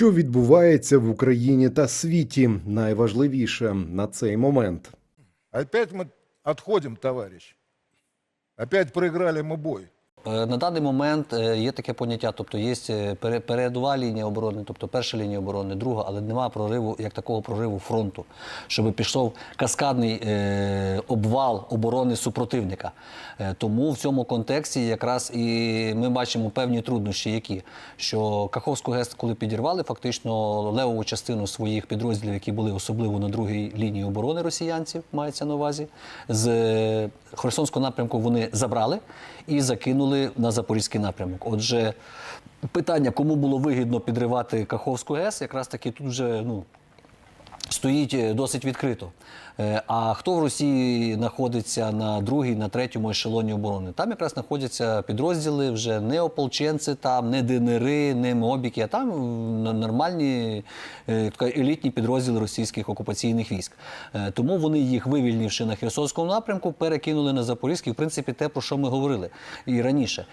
Що відбувається в Україні та світі, найважливіше на цей момент. Опять ми відходимо, товариш. Опять проиграли ми бой. Е, На даний момент е, є таке поняття, тобто є е, передова лінія оборони, тобто перша лінія оборони, друга, але немає прориву, як такого прориву фронту, щоб пішов каскадний обвал оборони супротивника. Тому в цьому контексті якраз і ми бачимо певні труднощі, які що Каховську ГЕС, коли підірвали, фактично левову частину своїх підрозділів, які були особливо на другій лінії оборони росіянців, мається на увазі, з Херсонського напрямку вони забрали і закинули на Запорізький напрямок. Отже, питання, кому було вигідно підривати Каховську ГЕС, якраз таки тут вже ну, стоїть е, досить відкрито. Е, А хто в Росії знаходиться на другій, на третьому ешелоні оборони? Там якраз знаходяться підрозділи вже не ополченці, там, не ДНРи, не мобіки, а там нормальні е, елітні підрозділи російських окупаційних військ. Тому вони їх вивільнивши на Херсонському напрямку, перекинули на Запорізький. В принципі, те, про що ми говорили і раніше.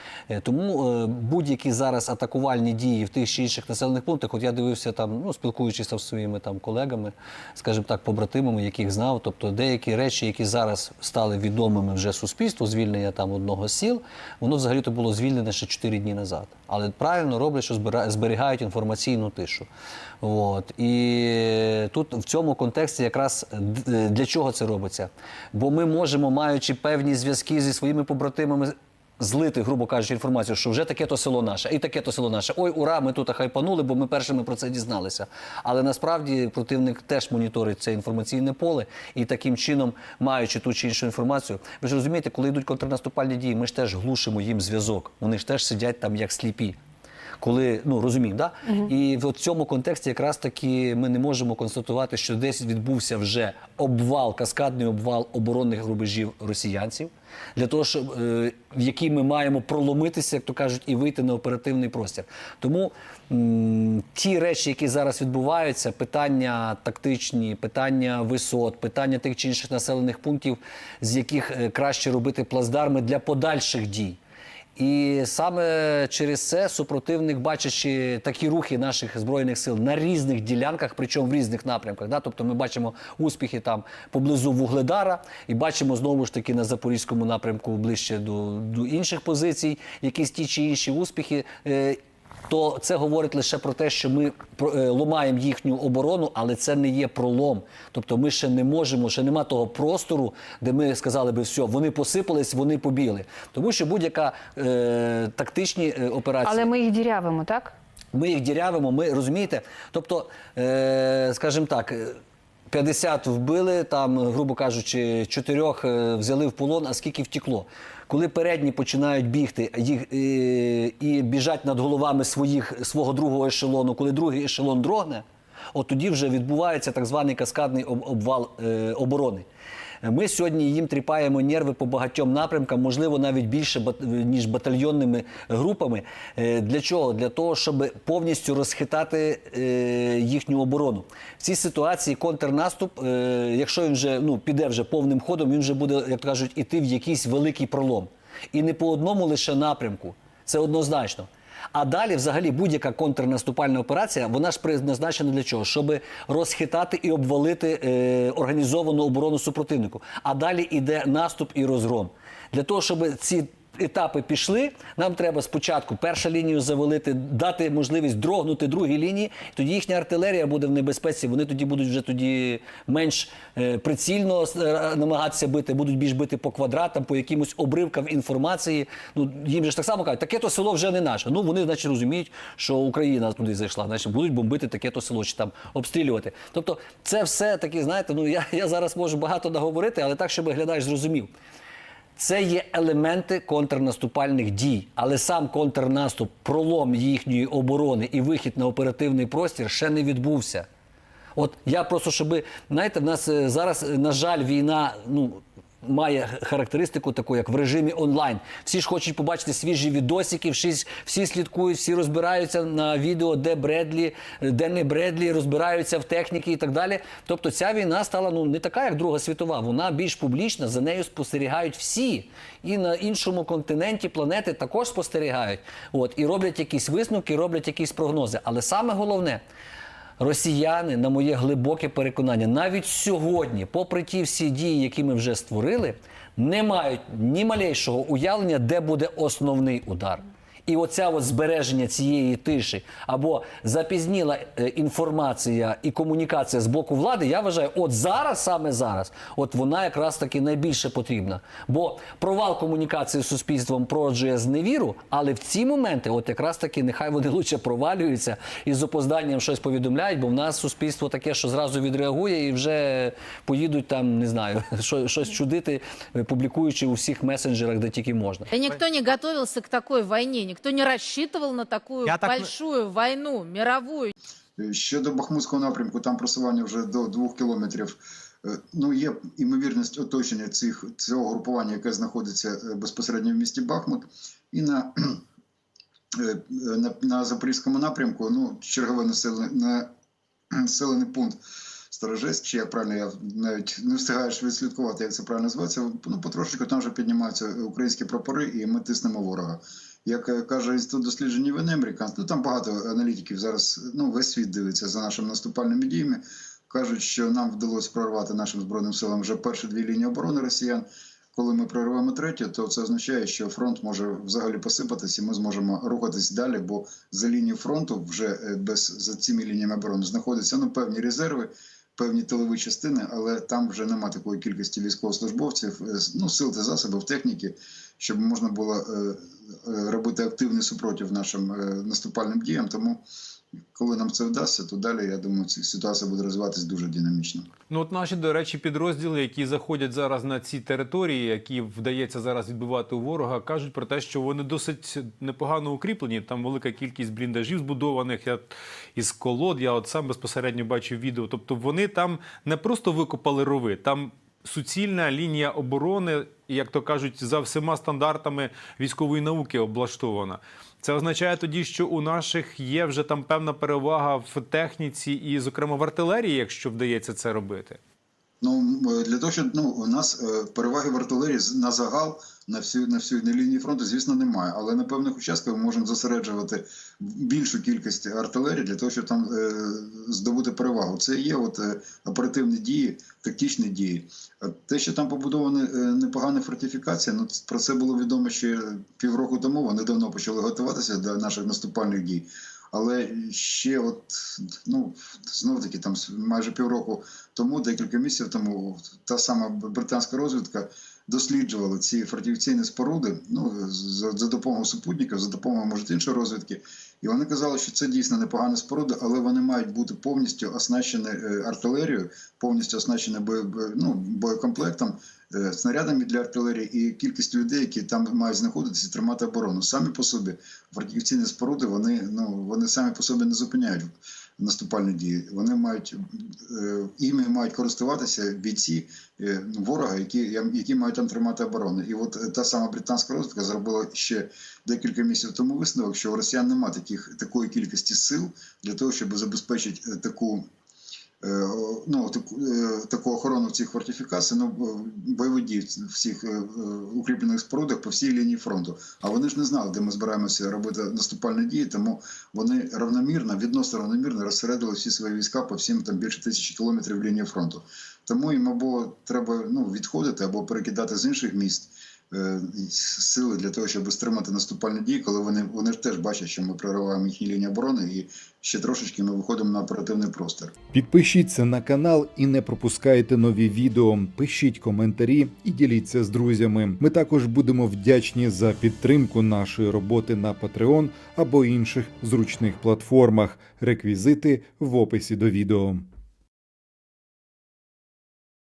Тому будь-які зараз атакувальні дії в тих чи інших населених пунктах, от я дивився там, ну спілкуючись зі своїми там колегами, скажімо так, побратимами, яких знав. Тобто деякі речі, які зараз стали відомими вже суспільству, звільнення там одного з сіл, воно взагалі то було звільнене ще 4 дні назад. Але правильно роблять, що зберігають інформаційну тишу. От. І тут в цьому контексті якраз для чого це робиться? Бо ми можемо, маючи певні зв'язки зі своїми побратимами, злити, грубо кажучи, інформацію, що вже таке-то село наше, і таке-то село наше. Ой, ура, ми тут хайпанули, бо ми першими про це дізналися. Але насправді противник теж моніторить це інформаційне поле, і таким чином, маючи ту чи іншу інформацію, ви ж розумієте, коли йдуть контрнаступальні дії, ми ж теж глушимо їм зв'язок. Вони ж теж сидять там як сліпі. Коли ну розуміємо, да? і в цьому контексті якраз таки ми не можемо констатувати, що десь відбувся вже обвал, каскадний обвал оборонних рубежів росіянців, для того, щоб е, в який ми маємо проломитися, як то кажуть, і вийти на оперативний простір. Тому ті речі, які зараз відбуваються, питання тактичні, питання висот, питання тих чи інших населених пунктів, з яких е, краще робити плацдарми для подальших дій. І саме через це супротивник, бачачи такі рухи наших збройних сил на різних ділянках, причому в різних напрямках. Да? Тобто ми бачимо успіхи там поблизу Вугледара, і бачимо знову ж таки на запорізькому напрямку ближче до, до інших позицій, якісь ті чи інші успіхи. Е, то це говорить лише про те, що ми е, ломаємо їхню оборону, але це не є пролом. Тобто ми ще не можемо, ще нема того простору, де ми сказали би, все, вони посипались, вони побігли. Тому що будь-яка е, тактичні е, операції. Але ми їх дірявимо, так? Ми їх дірявимо, ми розумієте? Тобто, е, скажімо так. Е, 50 вбили, там, грубо кажучи, чотирьох е, взяли в полон, а скільки втекло. Коли передні починають бігти їх, і, і біжать над головами своїх, свого другого ешелону, коли другий ешелон дрогне, от тоді вже відбувається так званий каскадний обвал е, оборони. Ми сьогодні їм тріпаємо нерви по багатьом напрямкам, можливо, навіть більше ніж батальйонними групами. Е, Для чого? Для того, щоб повністю розхитати е, їхню оборону. В цій ситуації контрнаступ, е, якщо він вже ну, піде вже повним ходом, він вже буде, як кажуть, іти в якийсь великий пролом. І не по одному лише напрямку. Це однозначно. А далі, взагалі, будь-яка контрнаступальна операція, вона ж призначена для чого? Щоб розхитати і обвалити е, організовану оборону супротивнику. А далі йде наступ і розгром. Для того, щоб ці етапи пішли, нам треба спочатку першу лінію завалити, дати можливість дрогнути другій лінії. Тоді їхня артилерія буде в небезпеці. Вони тоді будуть вже тоді менш е, прицільно е, намагатися бити, будуть більш бити по квадратам, по якимось обривкам інформації. Ну їм же ж так само кажуть, таке то село вже не наше. Ну вони, значить, розуміють, що Україна туди зайшла, значить будуть бомбити таке то село чи там обстрілювати. Тобто, це все таки, знаєте, ну я, я зараз можу багато наговорити, але так, щоб глядач зрозумів. Це є елементи контрнаступальних дій, але сам контрнаступ, пролом їхньої оборони і вихід на оперативний простір ще не відбувся. От я просто, щоб знаєте, в нас е, зараз, е, на жаль, війна, ну має характеристику таку, як в режимі онлайн. Всі ж хочуть побачити свіжі відосики, всі, всі слідкують, всі розбираються на відео, де Бредлі, де не Бредлі, розбираються в техніці і так далі. Тобто ця війна стала ну не така, як Друга світова. Вона більш публічна, за нею спостерігають всі. І на іншому континенті планети також спостерігають. От і роблять якісь висновки, роблять якісь прогнози. Але саме головне. Росіяни, на моє глибоке переконання, навіть сьогодні, попри ті всі дії, які ми вже створили, не мають ні малейшого уявлення, де буде основний удар. І оця от збереження цієї тиші або запізніла е, інформація і комунікація з боку влади, я вважаю, от зараз, саме зараз, от вона якраз таки найбільше потрібна. Бо провал комунікації з суспільством породжує зневіру, але в ці моменти, от якраз таки, нехай вони лучше провалюються і з опозданням щось повідомляють, бо в нас суспільство таке, що зразу відреагує і вже поїдуть там, не знаю, що- щось чудити, е, публікуючи у всіх месенджерах, де тільки можна. Никто не готовился к такой войне, никто не рассчитывал на такую Я так- большую войну, мировую. Щодо Бахмутського напрямку, там просування вже до двох кілометрів. Е, Ну, є імовірність оточення цих, цього групування, яке знаходиться е, безпосередньо в місті Бахмут. І на, е, на, на Запорізькому напрямку ну, черговий населений, населений пункт Сторожець, чи як правильно, я навіть не встигаєш відслідкувати, як це правильно називається. Ну, потрошечку там вже піднімаються українські прапори, і ми тиснемо ворога. Як е, каже інститут досліджень війни американський, ну там багато аналітиків зараз, ну весь світ дивиться за нашими наступальними діями. Кажуть, що нам вдалося прорвати нашим збройним силам вже перші дві лінії оборони росіян. Коли ми прорвемо третю, то це означає, що фронт може взагалі посипатись, і ми зможемо рухатись далі. Бо за лінією фронту вже е, без за цими лініями оборони знаходяться ну певні резерви, певні тилові частини, але там вже нема такої кількості військовослужбовців, е, ну сил та засобів техніки, щоб можна було е, е, робити активний супротив нашим наступальним діям. Тому, коли нам це вдасться, то далі я думаю, ця ситуація буде розвиватися дуже динамічно. Ну, от наші, до речі, підрозділи, які заходять зараз на ці території, які вдається зараз відбивати у ворога, кажуть про те, що вони досить непогано укріплені. Там велика кількість бліндажів збудованих я, із колод. Я от сам безпосередньо бачив відео. Тобто вони там не просто викопали рови, там суцільна лінія оборони, як то кажуть, за всіма стандартами військової науки облаштована. Це означає тоді, що у наших є вже там певна перевага в техніці і, зокрема, в артилерії, якщо вдається це робити. Ну е, для того, щоб ну у нас е, переваги в артилерії на загал на всю на всю лінії фронту, звісно, немає. Але на певних участках ми можемо зосереджувати більшу кількість артилерії для того, щоб там е, здобути перевагу. Це є от оперативні дії, тактичні дії. Те, що там побудовані е, непогані фортифікації, ну про це було відомо ще півроку тому. Вони давно почали готуватися до наших наступальних дій. Але ще, от ну знов таки, там майже півроку тому, декілька місяців тому, та сама британська розвідка досліджувала ці фортифікаційні споруди ну, за, допомогою супутників, за допомогою може іншої розвідки. І вони казали, що це дійсно непогана споруда, але вони мають бути повністю оснащені е, артилерією, повністю оснащені ну, боєкомплектом, е, снарядами для артилерії і кількістю людей, які там мають знаходитися і тримати оборону. Самі по собі фортифікаційні споруди, вони, ну, вони самі по собі не зупиняють наступальні дії. Вони мають е, іми мають користуватися бійці е, ворога, які, які мають там тримати оборону. І от е, та сама британська розвідка зробила ще декілька місяців тому висновок, що у росіян немає таких такої кількості сил для того, щоб забезпечити таку. Е, Ну, таку, е, таку охорону цих фортифікацій, ну, бойових дій всіх е, е, укріплених спорудах по всій лінії фронту. А вони ж не знали, де ми збираємося робити наступальні дії, тому вони равномірно, відносно равномірно розсередили всі свої війська по всім там більше тисячі кілометрів лінії фронту. Тому їм або треба ну, відходити, або перекидати з інших міст сили для того, щоб стримати наступальні дії, коли вони, вони ж теж бачать, що ми прориваємо їхні лінії оборони, і ще трошечки ми виходимо на оперативний простір. Підпишіться на канал і не пропускайте нові відео. Пишіть коментарі і діліться з друзями. Ми також будемо вдячні за підтримку нашої роботи на Patreon або інших зручних платформах. Реквізити в описі до відео.